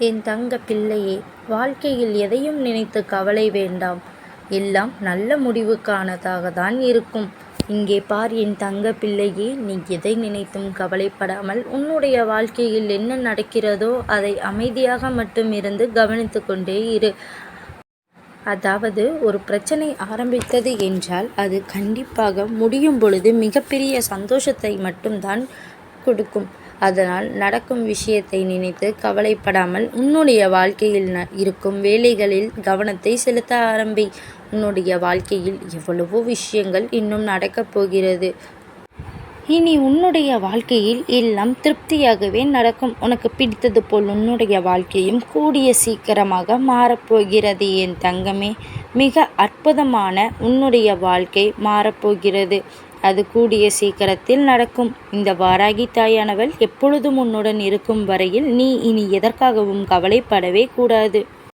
என் தங்க பிள்ளையே வாழ்க்கையில் எதையும் நினைத்து கவலை வேண்டாம். எல்லாம் நல்ல முடிவுக்கானதாக தான் இருக்கும். இங்கே பார் என் தங்க பிள்ளையே நீ எதை நினைத்தும் கவலைப்படாமல் உன்னுடைய வாழ்க்கையில் என்ன நடக்கிறதோ அதை அமைதியாக மட்டும் இருந்து கவனித்து கொண்டே இரு. அதாவது ஒரு பிரச்சனை ஆரம்பித்தது என்றால் அது கண்டிப்பாக முடியும் பொழுது மிகப்பெரிய சந்தோஷத்தை மட்டும்தான் கொடுக்கும். அதனால் நடக்கும் விஷயத்தை நினைத்து கவலைப்படாமல் உன்னுடைய வாழ்க்கையில் இருக்கும் வேலைகளில் கவனத்தை செலுத்த ஆரம்பி. உன்னுடைய வாழ்க்கையில் எவ்வளவோ விஷயங்கள் இன்னும் நடக்கப் போகிறது. இனி உன்னுடைய வாழ்க்கையில் எல்லாம் திருப்தியாகவே நடக்கும். உனக்கு பிடித்தது போல் உன்னுடைய வாழ்க்கையும் கூடிய சீக்கிரமாக மாறப்போகிறது என் தங்கமே மிக அற்புதமான உன்னுடைய வாழ்க்கை மாறப்போகிறது அது கூடிய சீக்கிரத்தில் நடக்கும். இந்த வாராகி தாயானவள் எப்பொழுதும் உன்னுடன் இருக்கும் வரையில் நீ இனி எதற்காகவும் கவலைப்படவே கூடாது.